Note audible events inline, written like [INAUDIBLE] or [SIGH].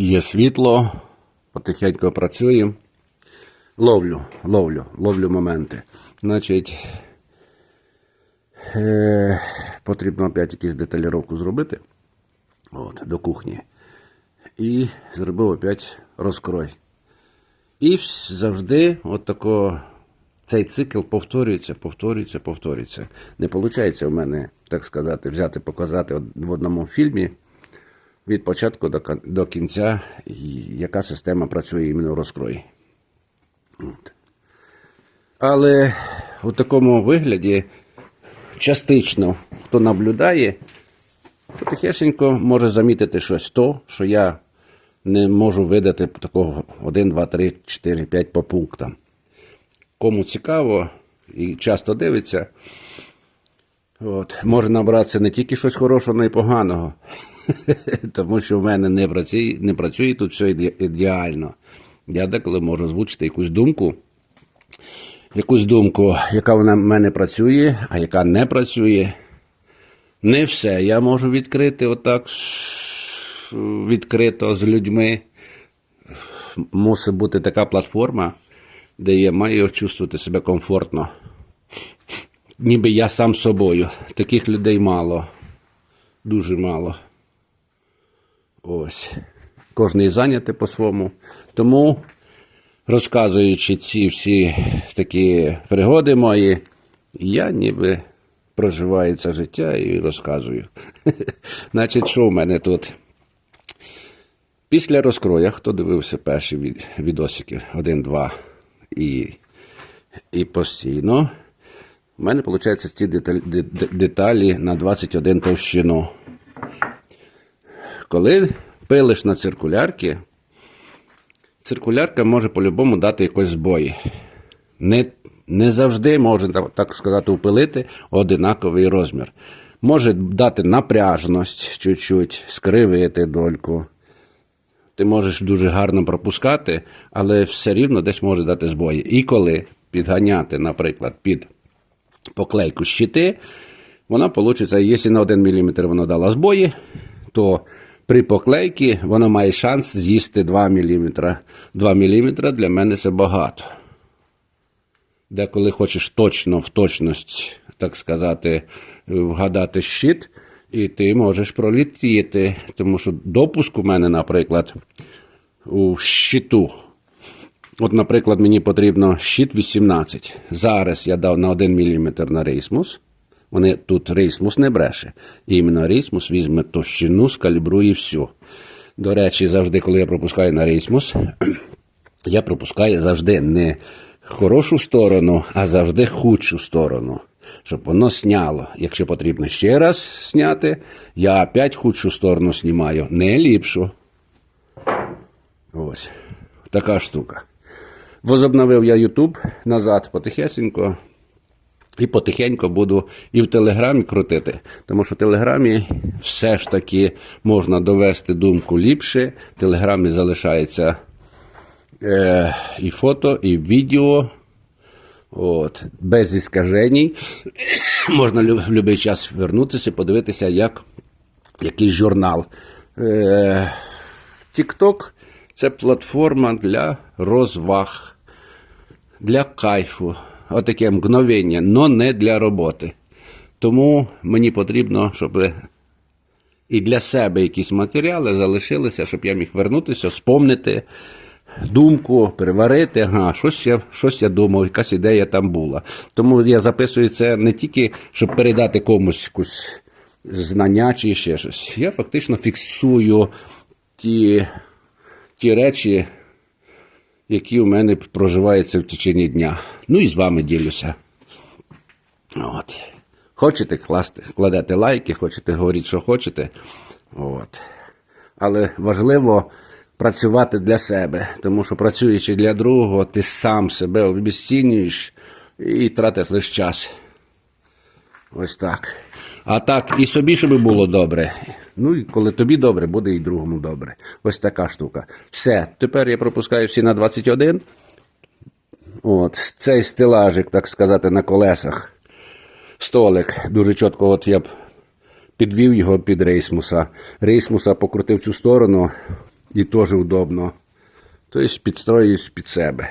Є світло, потихеньку працюємо. Ловлю, ловлю, ловлю моменти. Значить, е, потрібно опять якусь деталіровку зробити от, до кухні. І зробив опять розкрой. І завжди от тако, цей цикл повторюється, повторюється, повторюється. Не виходить у мене, так сказати, взяти, показати в одному фільмі від початку до, кінця, яка система працює іменно в розкрої. От. Але у такому вигляді частично, хто наблюдає, потихесенько може замітити щось то, що я не можу видати такого 1, 2, 3, 4, 5 по пунктам. Кому цікаво і часто дивиться, от, може набратися не тільки щось хорошого, але й поганого. [LAUGHS] Тому що в мене не працює, не працює тут все ідеально. Я деколи можу озвучити якусь думку, якусь думку, яка вона в мене працює, а яка не працює. Не все я можу відкрити отак відкрито з людьми. Мусить бути така платформа, де я маю чувствувати себе комфортно. Ніби я сам собою. Таких людей мало. Дуже мало. Ось. Кожний зайнятий по-своєму. Тому, розказуючи ці всі такі пригоди мої, я ніби проживаю це життя і розказую. [LAUGHS] Значить, що в мене тут? Після розкроя, хто дивився перші відосики 1, 2 і, і постійно, в мене виходить ці деталі, де- де- деталі на 21 товщину. Коли пилиш на циркулярки, циркулярка може по-любому дати якось збої. Не, не завжди може, так- так сказати, упилити одинаковий розмір. Може дати напряжність чуть-чуть, скривити дольку. Ти можеш дуже гарно пропускати, але все рівно десь може дати збої. І коли підганяти, наприклад, під поклейку щити, вона вийде, якщо на 1 мм вона дала збої, то при поклейці вона має шанс з'їсти 2 мм. 2 мм для мене це багато. Деколи хочеш точно в точність, так сказати, вгадати щит, і ти можеш пролетіти. Тому що допуск у мене, наприклад, у щиту. От, наприклад, мені потрібно щит 18. Зараз я дав на 1 мм на рейсмус. Вони тут рейсмус не бреше. Іменно рейсмус візьме товщину, скалібрує все. До речі, завжди, коли я пропускаю на рейсмус, [CLEARS THROAT] я пропускаю завжди не хорошу сторону, а завжди худшу сторону. Щоб воно сняло. Якщо потрібно ще раз зняти, я опять худшу сторону знімаю, не ліпшу. Ось така штука. Возобновив я YouTube назад потихесенько. І потихеньку буду і в Телеграмі крутити, тому що в Телеграмі все ж таки можна довести думку ліпше. В Телеграмі залишається е, і фото, і відео. От, без іскажень. [COUGHS] Можна в будь-який час вернутися, подивитися, як якийсь журнал. Е, TikTok – це платформа для розваг для кайфу, отаке мгновення, но не для роботи. Тому мені потрібно, щоб і для себе якісь матеріали залишилися, щоб я міг вернутися, спомнити думку, переварити. Ага, щось я, щось я думав, якась ідея там була. Тому я записую це не тільки, щоб передати комусь якусь знання чи ще щось. Я фактично фіксую ті, ті речі, які у мене проживаються в течение дня. Ну і з вами ділюся. От. Хочете класти, кладете лайки, хочете говорити, що хочете. От. Але важливо працювати для себе, тому що працюючи для другого, ти сам себе обіцінюєш і тратиш лише час. Ось так. А так, і собі, щоб було добре. Ну і коли тобі добре, буде і другому добре. Ось така штука. Все, тепер я пропускаю всі на 21. От, цей стелажик, так сказати, на колесах. Столик. Дуже чітко, от я б підвів його під рейсмуса. Рейсмуса покрутив цю сторону, і теж удобно. Тобто підстроююсь під себе.